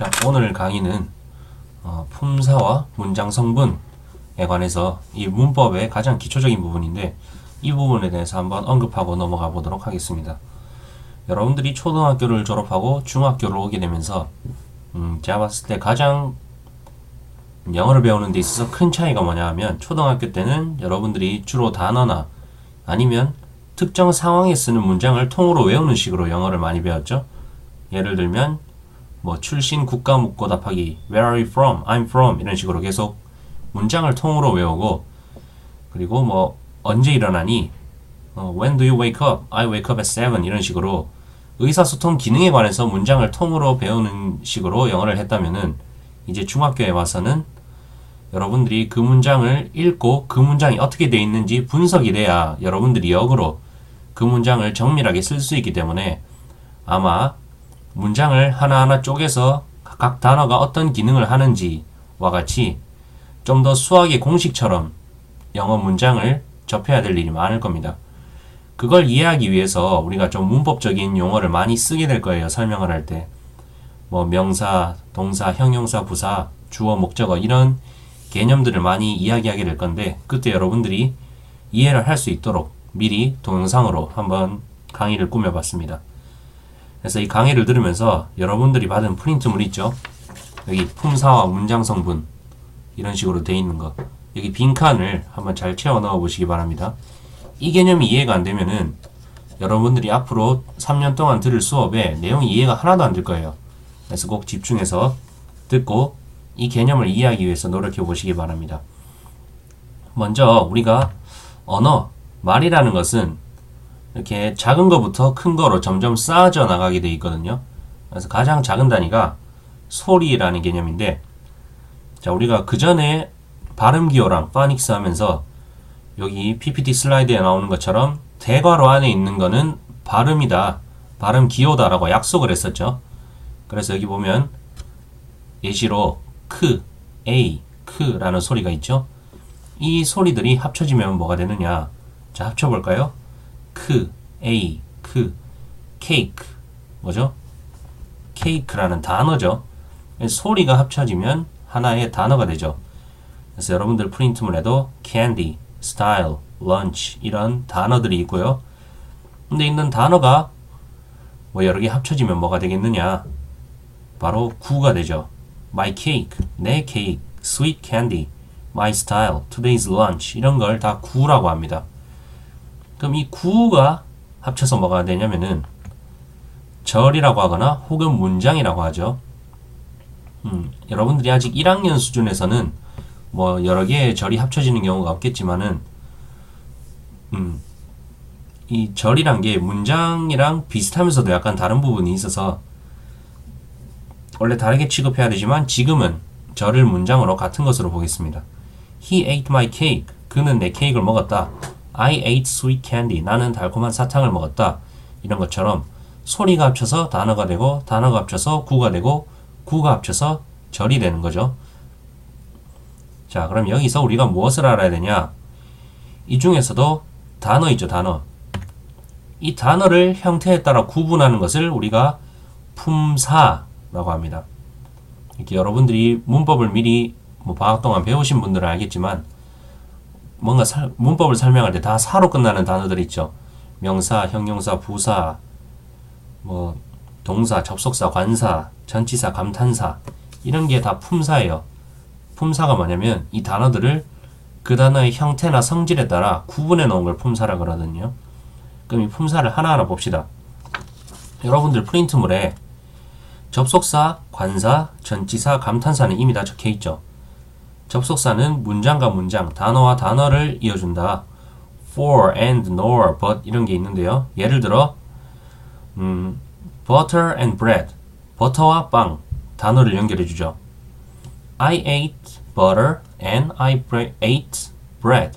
자, 오늘 강의는 어, 품사와 문장 성분에 관해서 이 문법의 가장 기초적인 부분인데 이 부분에 대해서 한번 언급하고 넘어가 보도록 하겠습니다. 여러분들이 초등학교를 졸업하고 중학교를 오게 되면서 음, 제가 봤을 때 가장 영어를 배우는 데 있어서 큰 차이가 뭐냐 하면 초등학교 때는 여러분들이 주로 단어나 아니면 특정 상황에 쓰는 문장을 통으로 외우는 식으로 영어를 많이 배웠죠. 예를 들면 뭐 출신 국가 묻고 답하기 Where are you from? I'm from 이런 식으로 계속 문장을 통으로 외우고 그리고 뭐 언제 일어나니 어, When do you wake up? I wake up at 7 이런 식으로 의사소통 기능에 관해서 문장을 통으로 배우는 식으로 영어를 했다면은 이제 중학교에 와서는 여러분들이 그 문장을 읽고 그 문장이 어떻게 되어 있는지 분석이 돼야 여러분들이 역으로 그 문장을 정밀하게 쓸 수 있기 때문에 아마 문장을 하나하나 쪼개서 각 단어가 어떤 기능을 하는지와 같이 좀 더 수학의 공식처럼 영어 문장을 접해야 될 일이 많을 겁니다. 그걸 이해하기 위해서 우리가 좀 문법적인 용어를 많이 쓰게 될 거예요. 설명을 할 때. 뭐 명사, 동사, 형용사, 부사, 주어, 목적어 이런 개념들을 많이 이야기하게 될 건데 그때 여러분들이 이해를 할 수 있도록 미리 동영상으로 한번 강의를 꾸며봤습니다. 그래서 이 강의를 들으면서 여러분들이 받은 프린트물 있죠? 여기 품사와 문장 성분 이런 식으로 돼 있는 거 여기 빈칸을 한번 잘 채워 넣어 보시기 바랍니다. 이 개념이 이해가 안 되면은 여러분들이 앞으로 3년 동안 들을 수업에 내용이 이해가 하나도 안 될 거예요. 그래서 꼭 집중해서 듣고 이 개념을 이해하기 위해서 노력해 보시기 바랍니다. 먼저 우리가 언어, 말이라는 것은 이렇게 작은 것부터 큰 거로 점점 쌓아져 나가게 돼 있거든요. 그래서 가장 작은 단위가 소리라는 개념인데 자, 우리가 그 전에 발음 기호랑 파닉스 하면서 여기 PPT 슬라이드에 나오는 것처럼 대괄호 안에 있는 거는 발음이다. 발음 기호다라고 약속을 했었죠. 그래서 여기 보면 예시로 크, a, 크라는 소리가 있죠. 이 소리들이 합쳐지면 뭐가 되느냐? 자, 합쳐볼까요? 크, a, 크, 케이크. 뭐죠? 케이크라는 단어죠. 소리가 합쳐지면 하나의 단어가 되죠. 그래서 여러분들 프린트물에도 candy, style, lunch 이런 단어들이 있고요. 근데 있는 단어가 뭐 여러 개 합쳐지면 뭐가 되겠느냐? 바로 구가 되죠. my cake, 내 케이크, sweet candy, my style, today's lunch 이런 걸 다 구라고 합니다. 그럼 이 구가 합쳐서 뭐가 되냐면은 절이라고 하거나 혹은 문장이라고 하죠. 음, 여러분들이 아직 1학년 수준에서는 뭐 여러 개의 절이 합쳐지는 경우가 없겠지만은 음, 이 절이란 게 문장이랑 비슷하면서도 약간 다른 부분이 있어서 원래 다르게 취급해야 되지만 지금은 절을 문장으로 같은 것으로 보겠습니다. He ate my cake. 그는 내 케이크를 먹었다. I ate sweet candy. 나는 달콤한 사탕을 먹었다. 이런 것처럼 소리가 합쳐서 단어가 되고 단어가 합쳐서 구가 되고 구가 합쳐서 절이 되는 거죠. 자, 그럼 여기서 우리가 무엇을 알아야 되냐? 이 중에서도 단어 있죠, 단어. 이 단어를 형태에 따라 구분하는 것을 우리가 품사라고 합니다. 이렇게 여러분들이 문법을 미리 뭐 방학 동안 배우신 분들은 알겠지만 뭔가 살, 문법을 설명할 때 다 사로 끝나는 단어들 있죠. 명사, 형용사, 부사, 뭐 동사, 접속사, 관사, 전치사, 감탄사 이런 게 다 품사예요. 품사가 뭐냐면 이 단어들을 그 단어의 형태나 성질에 따라 구분해 놓은 걸 품사라 그러거든요. 그럼 이 품사를 하나하나 봅시다. 여러분들 프린트물에 접속사, 관사, 전치사, 감탄사는 이미 다 적혀 있죠. 접속사는 문장과 문장, 단어와 단어를 이어준다. for, and, nor, but 이런 게 있는데요. 예를 들어 음, butter and bread, 버터와 빵 단어를 연결해 주죠. I ate butter and I ate bread.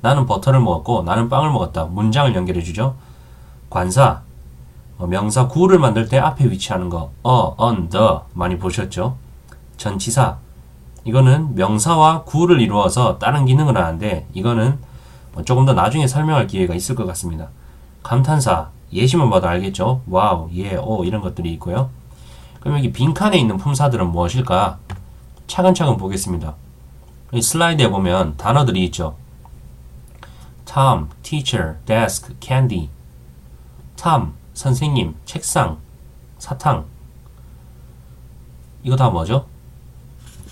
나는 버터를 먹었고 나는 빵을 먹었다. 문장을 연결해 주죠. 관사 어, 명사 구를 만들 때 앞에 위치하는 거 어, on, the 많이 보셨죠? 전치사 이거는 명사와 구를 이루어서 다른 기능을 하는데 이거는 뭐 조금 더 나중에 설명할 기회가 있을 것 같습니다. 감탄사 예시만 봐도 알겠죠? 와우, 예, 오 이런 것들이 있고요. 그럼 여기 빈칸에 있는 품사들은 무엇일까? 차근차근 보겠습니다. 이 슬라이드에 보면 단어들이 있죠. Tom, teacher, desk, candy. Tom, 선생님, 책상, 사탕. 이거 다 뭐죠?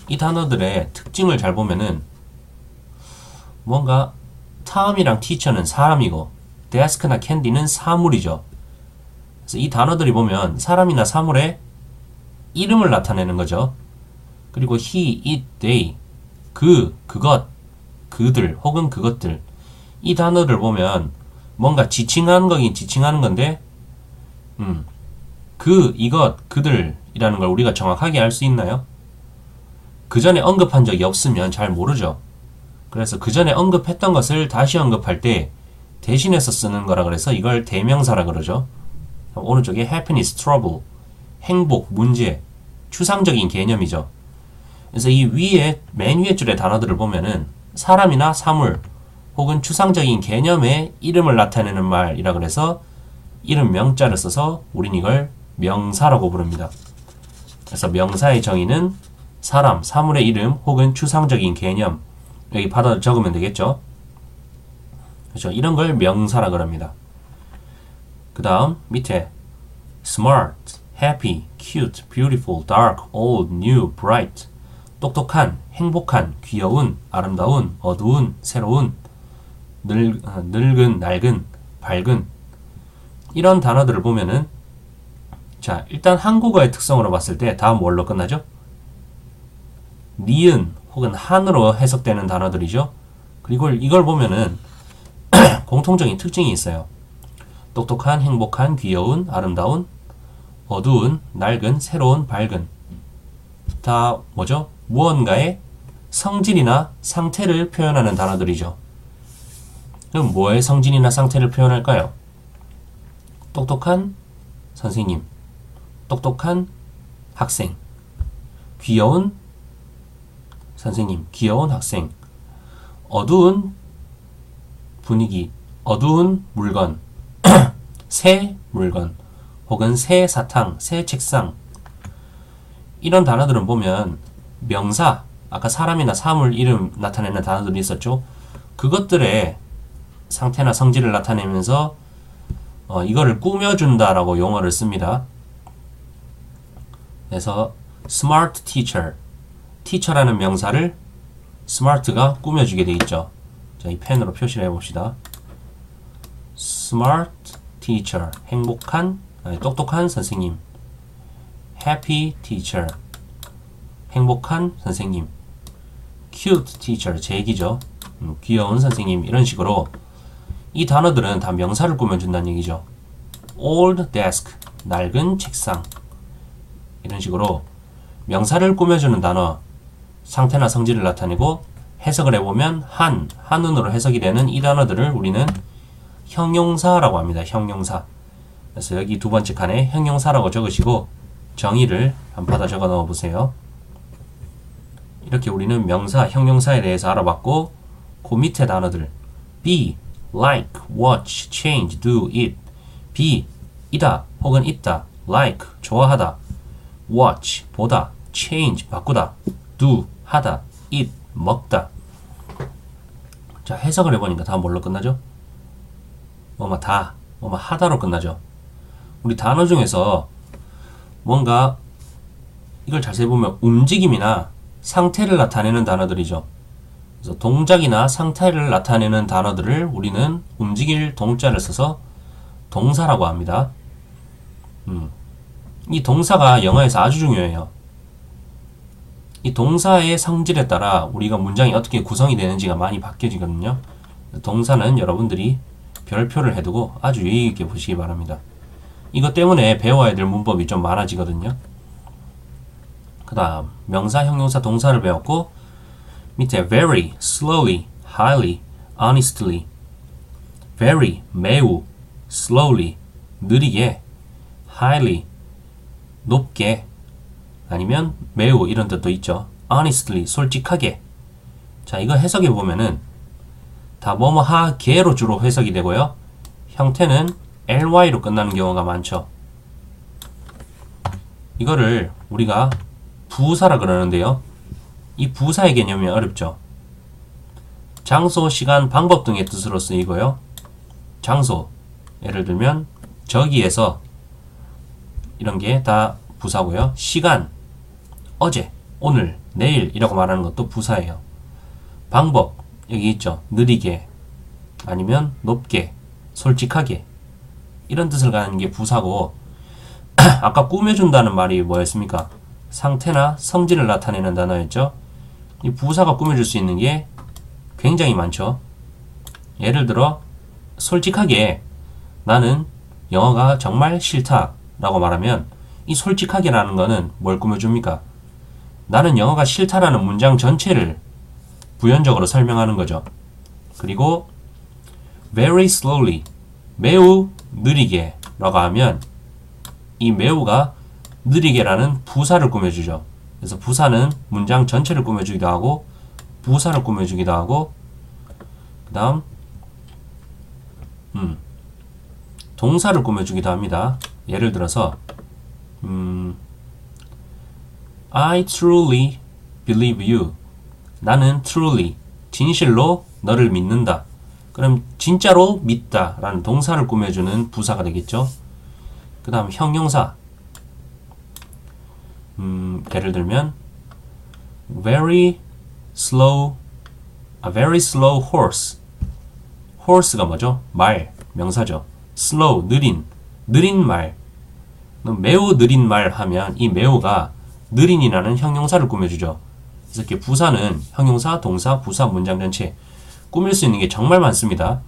이 단어들의 특징을 잘 보면은 뭔가 Tom이랑 teacher는 사람이고 desk나 candy는 사물이죠. 그래서 이 단어들이 보면 사람이나 사물의 이름을 나타내는 거죠. 그리고 he, it, they, 그, 그것, 그들 혹은 그것들 이 단어를 보면 뭔가 지칭하는 거긴 지칭하는 건데 음, 그, 이것, 그들이라는 걸 우리가 정확하게 알 수 있나요? 그 전에 언급한 적이 없으면 잘 모르죠. 그래서 그 전에 언급했던 것을 다시 언급할 때 대신해서 쓰는 거라 그래서 이걸 대명사라 그러죠. 오른쪽에 happiness, trouble, 행복, 문제, 추상적인 개념이죠. 그래서 이 위에 맨 위에 줄의 단어들을 보면은 사람이나 사물 혹은 추상적인 개념의 이름을 나타내는 말이라 그래서 이름 명자를 써서 우린 이걸 명사라고 부릅니다. 그래서 명사의 정의는 사람, 사물의 이름 혹은 추상적인 개념 여기 받아 적으면 되겠죠. 그렇죠. 이런 걸 명사라 그럽니다. 그 다음 밑에 smart, happy, cute, beautiful, dark, old, new, bright 똑똑한, 행복한, 귀여운, 아름다운, 어두운, 새로운, 늙, 어, 늙은, 낡은, 밝은 이런 단어들을 보면은 자 일단 한국어의 특성으로 봤을 때 다음 뭘로 끝나죠? 니은 혹은 한으로 해석되는 단어들이죠. 그리고 이걸 보면은 공통적인 특징이 있어요. 똑똑한, 행복한, 귀여운, 아름다운, 어두운, 낡은, 새로운, 밝은. 다 뭐죠? 무언가의 성질이나 상태를 표현하는 단어들이죠. 그럼 뭐의 성질이나 상태를 표현할까요? 똑똑한 선생님, 똑똑한 학생, 귀여운 선생님, 귀여운 학생, 어두운 분위기, 어두운 물건, 새 물건, 혹은 새 사탕, 새 책상. 이런 단어들은 보면 명사, 아까 사람이나 사물 이름 나타내는 단어들이 있었죠. 그것들의 상태나 성질을 나타내면서 어, 이거를 꾸며준다라고 용어를 씁니다. 그래서 smart teacher, teacher라는 명사를 smart가 꾸며주게 돼 있죠. 자, 이 펜으로 표시를 해봅시다. smart teacher, 행복한, 아니, 똑똑한 선생님. happy teacher, 행복한 선생님. cute teacher, 제 얘기죠. 음, 귀여운 선생님. 이런 식으로 이 단어들은 다 명사를 꾸며준다는 얘기죠. old desk, 낡은 책상. 이런 식으로 명사를 꾸며주는 단어, 상태나 성질을 나타내고 해석을 해보면 한, 한운으로 해석이 되는 이 단어들을 우리는 형용사라고 합니다. 형용사. 그래서 여기 두 번째 칸에 형용사라고 적으시고 정의를 한 받아 적어 넣어 보세요. 이렇게 우리는 명사, 형용사에 대해서 알아봤고 그 밑에 단어들 be, like, watch, change, do, it be, 이다 혹은 있다 like, 좋아하다 watch, 보다 change, 바꾸다 do, 하다 eat, 먹다 자 해석을 해보니까 다 뭘로 끝나죠? 뭐뭐 다, 뭐뭐 하다로 끝나죠 우리 단어 중에서 뭔가 이걸 자세히 보면 움직임이나 상태를 나타내는 단어들이죠. 그래서 동작이나 상태를 나타내는 단어들을 우리는 움직일 동자를 써서 동사라고 합니다. 음. 이 동사가 영어에서 아주 중요해요. 이 동사의 성질에 따라 우리가 문장이 어떻게 구성이 되는지가 많이 바뀌어지거든요. 동사는 여러분들이 별표를 해두고 아주 유의 있게 보시기 바랍니다. 이것 때문에 배워야 될 문법이 좀 많아지거든요. 그 다음 명사, 형용사, 동사를 배웠고 밑에 very, slowly, highly, honestly very, 매우, slowly, 느리게 highly, 높게 아니면 매우 이런 뜻도 있죠. honestly, 솔직하게 자 이거 해석해 보면은 다 뭐뭐 하게로 주로 해석이 되고요. 형태는 ly로 끝나는 경우가 많죠. 이거를 우리가 부사라 그러는데요. 이 부사의 개념이 어렵죠. 장소, 시간, 방법 등의 뜻으로 쓰이고요. 장소, 예를 들면 저기에서 이런 게 다 부사고요. 시간, 어제, 오늘, 내일이라고 말하는 것도 부사예요. 방법, 여기 있죠. 느리게, 아니면 높게, 솔직하게 이런 뜻을 가는 게 부사고 아까 꾸며준다는 말이 뭐였습니까? 상태나 성질을 나타내는 단어였죠. 이 부사가 꾸며줄 수 있는 게 굉장히 많죠. 예를 들어 솔직하게 나는 영어가 정말 싫다 라고 말하면 이 솔직하게라는 거는 뭘 꾸며줍니까? 나는 영어가 싫다라는 문장 전체를 부연적으로 설명하는 거죠. 그리고 very slowly 매우 느리게 라고 하면 이 매우가 느리게라는 부사를 꾸며주죠. 그래서 부사는 문장 전체를 꾸며주기도 하고 부사를 꾸며주기도 하고 그 다음 음, 동사를 꾸며주기도 합니다. 예를 들어서 음, I truly believe you. 나는 truly 진실로 너를 믿는다. 그럼 진짜로 믿다 라는 동사를 꾸며주는 부사가 되겠죠. 그 다음 형용사. 음, 예를 들면 very slow, a very slow horse. horse가 뭐죠? 말, 명사죠. slow, 느린, 느린 말. 매우 느린 말 하면 이 매우가 느린이라는 형용사를 꾸며주죠. 그래서 이렇게 부사는 형용사, 동사, 부사, 문장 전체 꾸밀 수 있는 게 정말 많습니다.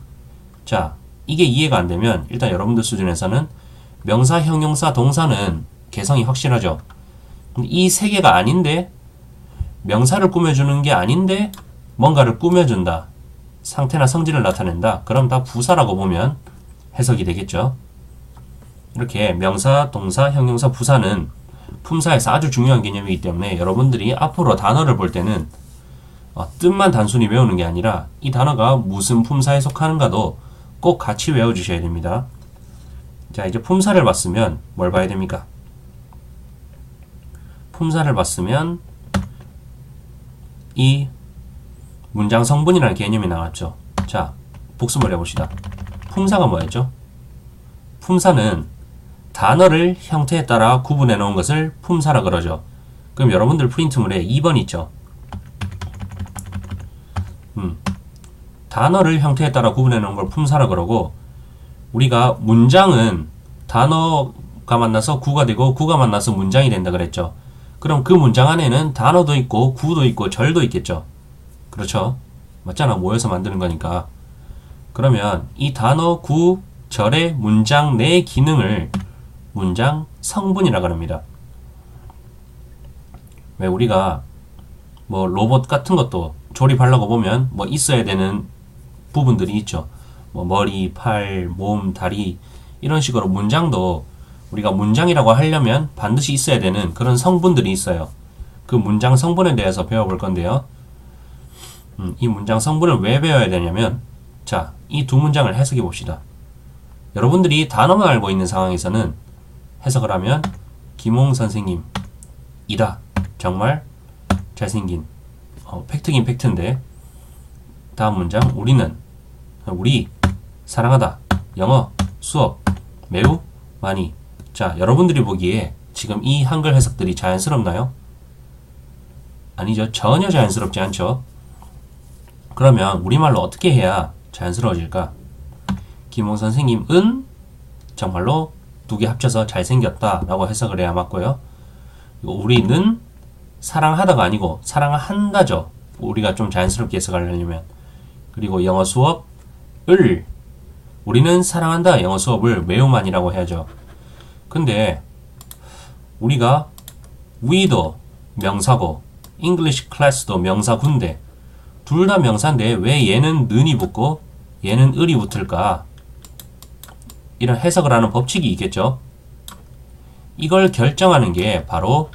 자, 이게 이해가 안 되면 일단 여러분들 수준에서는 명사, 형용사, 동사는 개성이 확실하죠. 이 세 개가 아닌데 명사를 꾸며주는 게 아닌데 뭔가를 꾸며준다. 상태나 성질을 나타낸다. 그럼 다 부사라고 보면 해석이 되겠죠. 이렇게 명사, 동사, 형용사, 부사는 품사에서 아주 중요한 개념이기 때문에 여러분들이 앞으로 단어를 볼 때는 어, 뜻만 단순히 외우는 게 아니라 이 단어가 무슨 품사에 속하는가도 꼭 같이 외워주셔야 됩니다. 자, 이제 품사를 봤으면 뭘 봐야 됩니까? 품사를 봤으면 이 문장 성분이라는 개념이 나왔죠. 자, 복습을 해봅시다. 품사가 뭐였죠? 품사는 단어를 형태에 따라 구분해 놓은 것을 품사라 그러죠. 그럼 여러분들 프린트물에 2번 있죠. 음, 단어를 형태에 따라 구분해 놓은 걸 품사라 그러고 우리가 문장은 단어가 만나서 구가 되고 구가 만나서 문장이 된다 그랬죠. 그럼 그 문장 안에는 단어도 있고 구도 있고 절도 있겠죠. 그렇죠? 맞잖아. 모여서 만드는 거니까. 그러면 이 단어, 구, 절의 문장 내 기능을 문장 성분이라 고 합니다 왜 우리가 뭐 로봇 같은 것도 조립하려고 보면 뭐 있어야 되는 부분들이 있죠. 뭐 머리, 팔, 몸, 다리 이런 식으로 문장도 우리가 문장이라고 하려면 반드시 있어야 되는 그런 성분들이 있어요. 그 문장 성분에 대해서 배워볼 건데요. 음, 이 문장 성분을 왜 배워야 되냐면 자, 이 두 문장을 해석해 봅시다. 여러분들이 단어만 알고 있는 상황에서는 해석을 하면 김홍 선생님 이다 정말 잘생긴 어, 팩트긴 팩트인데 다음 문장 우리는 우리 사랑하다 영어 수업 매우 많이 자 여러분들이 보기에 지금 이 한글 해석들이 자연스럽나요? 아니죠 전혀 자연스럽지 않죠 그러면 우리말로 어떻게 해야 자연스러워질까? 김홍 선생님은 정말로 두 개 합쳐서 잘생겼다 라고 해석을 해야 맞고요. 우리는 사랑하다가 아니고 사랑한다죠. 우리가 좀 자연스럽게 해석하려면. 그리고 영어 수업 을 우리는 사랑한다 영어 수업을 매우만이라고 해야죠. 근데 우리가 we도 명사고 English class도 명사군데 둘 다 명사인데 왜 얘는 는이 붙고 얘는 을이 붙을까? 이런 해석을 하는 법칙이 있겠죠. 이걸 결정하는 게 바로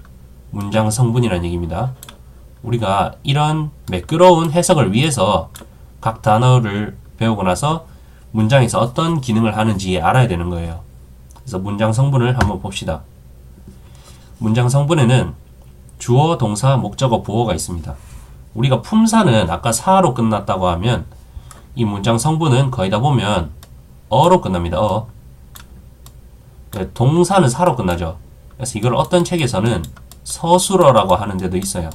문장 성분이라는 얘기입니다. 우리가 이런 매끄러운 해석을 위해서 각 단어를 배우고 나서 문장에서 어떤 기능을 하는지 알아야 되는 거예요. 그래서 문장 성분을 한번 봅시다. 문장 성분에는 주어, 동사, 목적어, 보어가 있습니다. 우리가 품사는 아까 사로 끝났다고 하면 이 문장 성분은 거의 다 보면 어로 끝납니다. 어. 네, 동사는 사로 끝나죠. 그래서 이걸 어떤 책에서는 서술어라고 하는 데도 있어요.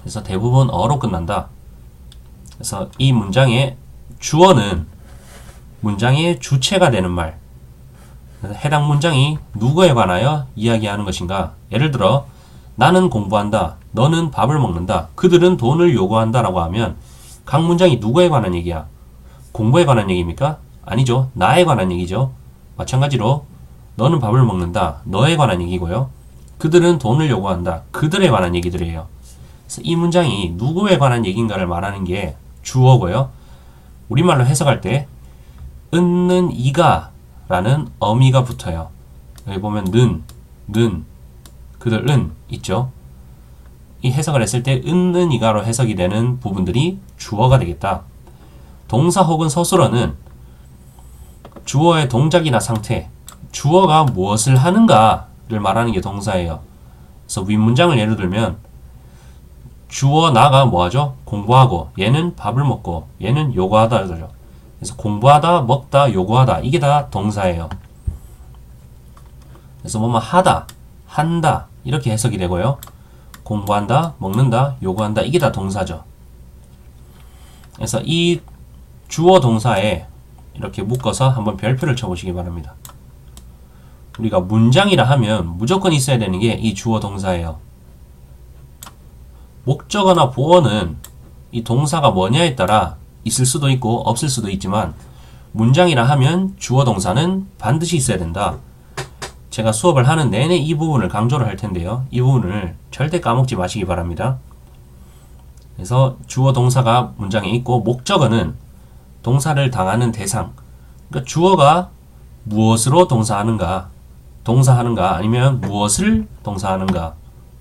그래서 대부분 어로 끝난다. 그래서 이 문장의 주어는 문장의 주체가 되는 말. 해당 문장이 누구에 관하여 이야기하는 것인가? 예를 들어 나는 공부한다. 너는 밥을 먹는다. 그들은 돈을 요구한다. 라고 하면 각 문장이 누구에 관한 얘기야? 공부에 관한 얘기입니까? 아니죠. 나에 관한 얘기죠. 마찬가지로 너는 밥을 먹는다. 너에 관한 얘기고요. 그들은 돈을 요구한다. 그들에 관한 얘기들이에요. 그래서 이 문장이 누구에 관한 얘기인가를 말하는 게 주어고요. 우리말로 해석할 때 은는 이가 라는 어미가 붙어요. 여기 보면 는, 는, 그들은 있죠. 이 해석을 했을 때 은는 이가로 해석이 되는 부분들이 주어가 되겠다. 동사 혹은 서술어는 주어의 동작이나 상태, 주어가 무엇을 하는가를 말하는 게 동사예요. 그래서 윗문장을 예를 들면 주어 나가 뭐하죠? 공부하고 얘는 밥을 먹고 얘는 요구하다 그러죠. 그래서 공부하다, 먹다, 요구하다 이게 다 동사예요. 그래서 뭐뭐 하다, 한다 이렇게 해석이 되고요. 공부한다, 먹는다, 요구한다 이게 다 동사죠. 그래서 이 주어 동사에 이렇게 묶어서 한번 별표를 쳐보시기 바랍니다. 우리가 문장이라 하면 무조건 있어야 되는 게 이 주어 동사예요. 목적어나 보어는 이 동사가 뭐냐에 따라 있을 수도 있고 없을 수도 있지만 문장이라 하면 주어 동사는 반드시 있어야 된다. 제가 수업을 하는 내내 이 부분을 강조를 할 텐데요. 이 부분을 절대 까먹지 마시기 바랍니다. 그래서 주어 동사가 문장에 있고 목적어는 동사를 당하는 대상. 그러니까 주어가 무엇으로 동사하는가, 동사하는가 아니면 무엇을 동사하는가.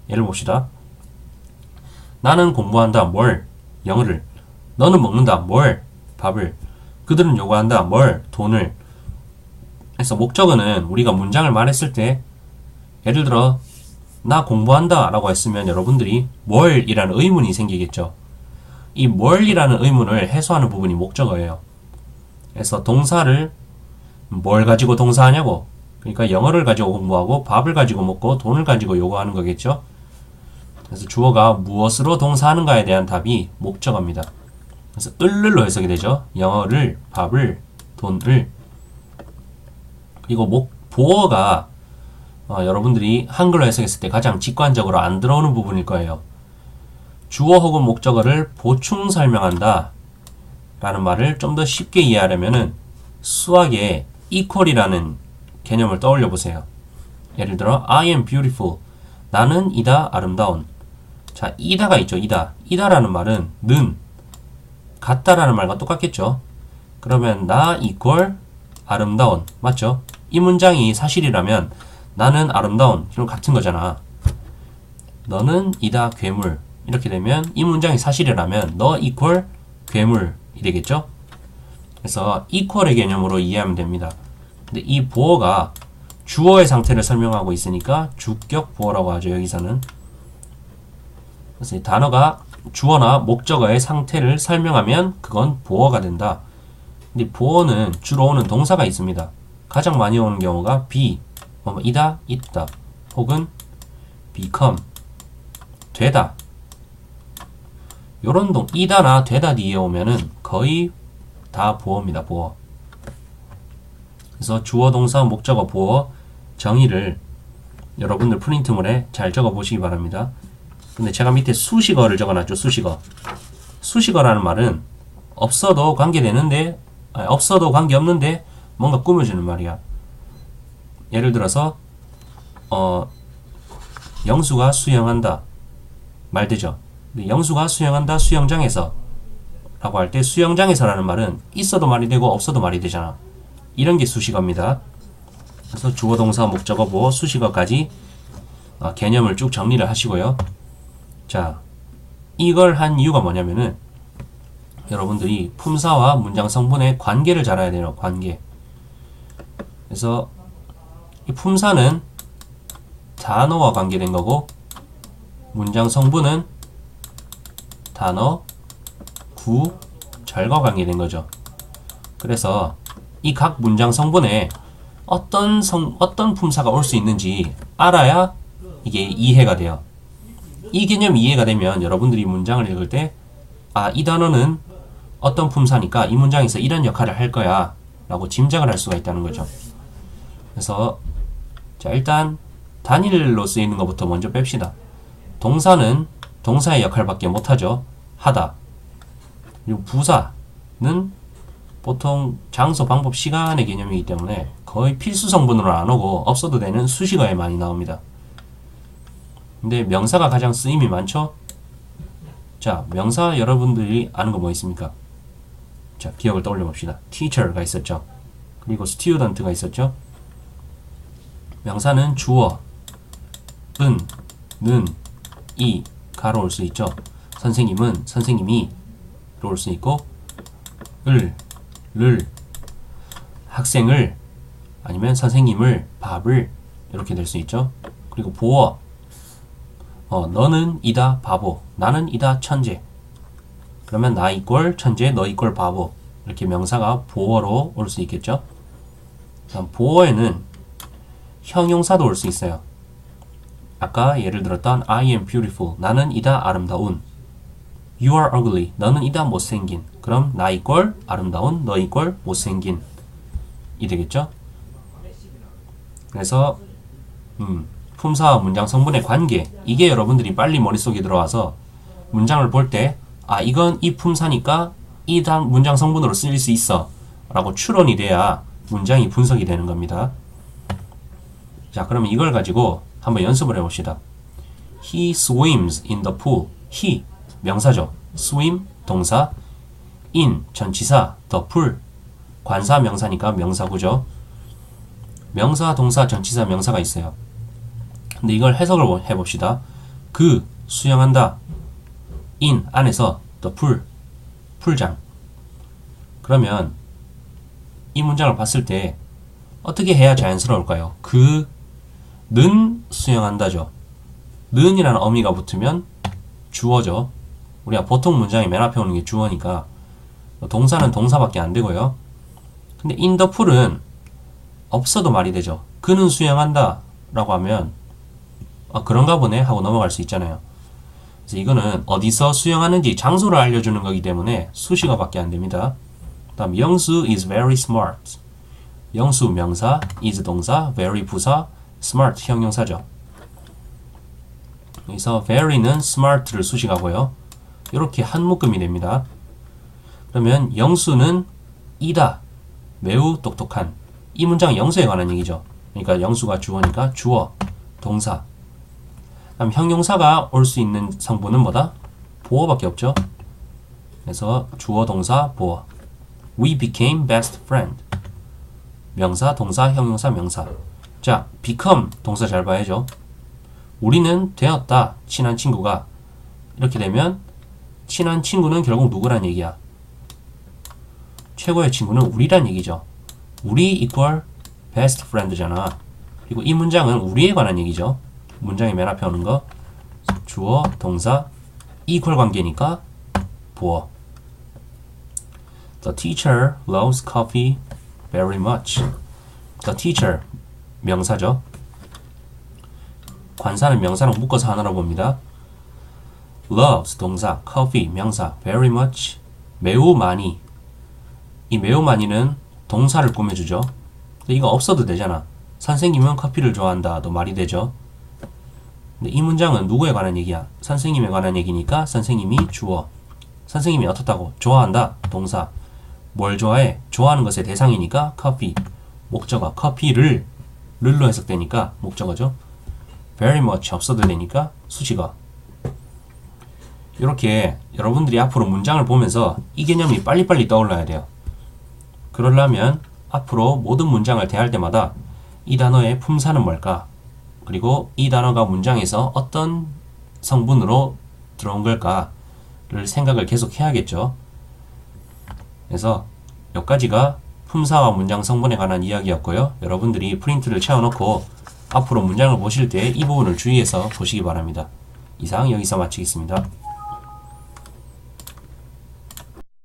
예를 봅시다. 나는 공부한다. 뭘? 영어를. 너는 먹는다. 뭘? 밥을. 그들은 요구한다. 뭘? 돈을. 그래서 목적어는 우리가 문장을 말했을 때 예를 들어 나 공부한다 라고 했으면 여러분들이 뭘이라는 의문이 생기겠죠. 이 뭘이라는 의문을 해소하는 부분이 목적어예요. 그래서 동사를 뭘 가지고 동사하냐고 그러니까 영어를 가지고 공부하고 밥을 가지고 먹고 돈을 가지고 요구하는 거겠죠. 그래서 주어가 무엇으로 동사하는가에 대한 답이 목적어입니다. 그래서 을를로 해석이 되죠. 영어를, 밥을, 돈을. 그리고 목, 보어가 어, 여러분들이 한글로 해석했을 때 가장 직관적으로 안 들어오는 부분일 거예요. 주어 혹은 목적어를 보충 설명한다. 라는 말을 좀 더 쉽게 이해하려면은 수학에 equal이라는 개념을 떠올려 보세요. 예를 들어 I am beautiful. 나는 이다 아름다운. 자, 이다가 있죠. 이다. 이다라는 말은 는 같다라는 말과 똑같겠죠. 그러면 나 이퀄 아름다운 맞죠? 이 문장이 사실이라면 나는 아름다운 이런 같은 거잖아. 너는 이다 괴물 이렇게 되면 이 문장이 사실이라면 너 이퀄 괴물이 되겠죠? 그래서 이퀄의 개념으로 이해하면 됩니다. 근데 이 보어가 주어의 상태를 설명하고 있으니까 주격 보어라고 하죠. 여기서는 그래서 이 단어가 주어나 목적어의 상태를 설명하면 그건 보어가 된다. 근데 보어는 주로 오는 동사가 있습니다. 가장 많이 오는 경우가 be, 뭐 이다, 있다, 혹은 become, 되다. 요런 동, 이다나 되다 뒤에 오면은 거의 다 보어입니다, 보어. 그래서 주어, 동사, 목적어, 보어 정의를 여러분들 프린트물에 잘 적어 보시기 바랍니다. 근데 제가 밑에 수식어를 적어 놨죠. 수식어. 수식어라는 말은 없어도 관계되는데 아니, 없어도 관계없는데 뭔가 꾸며주는 말이야. 예를 들어서 어 영수가 수영한다. 말 되죠. 영수가 수영한다 수영장에서 라고 할 때 수영장에서라는 말은 있어도 말이 되고 없어도 말이 되잖아. 이런 게 수식어입니다. 그래서 주어 동사 목적어 보어 수식어까지 어, 개념을 쭉 정리를 하시고요. 자, 이걸 한 이유가 뭐냐면은 여러분들이 품사와 문장 성분의 관계를 잘 알아야 돼요. 관계. 그래서 이 품사는 단어와 관계된 거고 문장 성분은 단어, 구, 절과 관계된 거죠. 그래서 이 각 문장 성분에 어떤 성, 어떤 품사가 올 수 있는지 알아야 이게 이해가 돼요. 이 개념 이해가 되면 여러분들이 문장을 읽을 때, 아, 이 단어는 어떤 품사니까 이 문장에서 이런 역할을 할 거야. 라고 짐작을 할 수가 있다는 거죠. 그래서, 자, 일단, 단일로 쓰이는 것부터 먼저 뺍시다. 동사는 동사의 역할밖에 못하죠. 하다. 그리고 부사는 보통 장소, 방법, 시간의 개념이기 때문에 거의 필수 성분으로 안 오고 없어도 되는 수식어에 많이 나옵니다. 근데 명사가 가장 쓰임이 많죠? 자, 명사 여러분들이 아는 거 뭐 있습니까? 자, 기억을 떠올려 봅시다. teacher가 있었죠. 그리고 student가 있었죠. 명사는 주어, 은, 는, 이, 가로 올 수 있죠. 선생님은 선생님이 로 올 수 있고 을, 를, 학생을 아니면 선생님을 밥을 이렇게 될 수 있죠. 그리고 보어 어, 너는 이다 바보 나는 이다 천재 그러면 나 이꼴 천재 너 이꼴 바보 이렇게 명사가 보어로 올 수 있겠죠. 보어에는 형용사도 올 수 있어요. 아까 예를 들었던 I am beautiful. 나는 이다 아름다운. You are ugly. 너는 이다 못생긴. 그럼 나 이꼴 아름다운, 너 이꼴 못생긴. 이 되겠죠? 그래서 음, 품사와 문장 성분의 관계 이게 여러분들이 빨리 머릿속에 들어와서 문장을 볼 때 아 이건 이 품사니까 이 단 문장 성분으로 쓰일 수 있어 라고 추론이 돼야 문장이 분석이 되는 겁니다. 자 그러면 이걸 가지고 한번 연습을 해봅시다. He swims in the pool. He 명사죠. swim 동사 in 전치사 the pool 관사 명사니까 명사구죠. 명사 동사 전치사 명사가 있어요. 근데 이걸 해석을 해봅시다. 그 수영한다. in 안에서 the pool 풀장. 그러면 이 문장을 봤을 때 어떻게 해야 자연스러울까요? 그 는 수영한다죠. 는이라는 어미가 붙으면 주어죠. 우리가 보통 문장이 맨 앞에 오는 게 주어니까 동사는 동사밖에 안 되고요. 근데 in the pool은 없어도 말이 되죠. 그는 수영한다 라고 하면 아, 그런가 보네 하고 넘어갈 수 있잖아요. 그래서 이거는 어디서 수영하는지 장소를 알려주는 거기 때문에 수식어밖에 안 됩니다. 다음 영수 is very smart. 영수 명사, is 동사, very 부사, smart 형용사죠. 여기서 very는 smart를 수식하고요. 이렇게 한 묶음이 됩니다. 그러면 영수는 이다. 매우 똑똑한. 이 문장은 영수에 관한 얘기죠. 그러니까 영수가 주어니까 주어, 동사. 다음 형용사가 올 수 있는 성분은 뭐다? 보어밖에 없죠. 그래서 주어, 동사, 보어. We became best friend. 명사, 동사, 형용사, 명사. 자, become 동사 잘 봐야죠. 우리는 되었다. 친한 친구가. 이렇게 되면 친한 친구는 결국 누구란 얘기야? 최고의 친구는 우리란 얘기죠. 우리 equal best friend잖아. 그리고 이 문장은 우리에 관한 얘기죠. 문장이 맨 앞에 오는 거 주어, 동사, equal 관계니까 보어. The teacher loves coffee very much. The teacher 명사죠. 관사는 명사랑 묶어서 하나로 봅니다. loves 동사, coffee 명사, very much 매우 많이. 이 매우 많이는 동사를 꾸며주죠. 근데 이거 없어도 되잖아. 선생님은 커피를 좋아한다도 말이 되죠. 근데 이 문장은 누구에 관한 얘기야? 선생님에 관한 얘기니까 선생님이 주어. 선생님이 어떻다고? 좋아한다. 동사. 뭘 좋아해? 좋아하는 것의 대상이니까 커피. 목적어. 커피를 를로 해석되니까 목적어죠. very much 없어도 되니까 수식어. 이렇게 여러분들이 앞으로 문장을 보면서 이 개념이 빨리빨리 떠올라야 돼요. 그러려면 앞으로 모든 문장을 대할 때마다 이 단어의 품사는 뭘까? 그리고 이 단어가 문장에서 어떤 성분으로 들어온 걸까를 생각을 계속 해야겠죠. 그래서 여기까지가 품사와 문장 성분에 관한 이야기였고요. 여러분들이 프린트를 채워놓고 앞으로 문장을 보실 때 이 부분을 주의해서 보시기 바랍니다. 이상 여기서 마치겠습니다.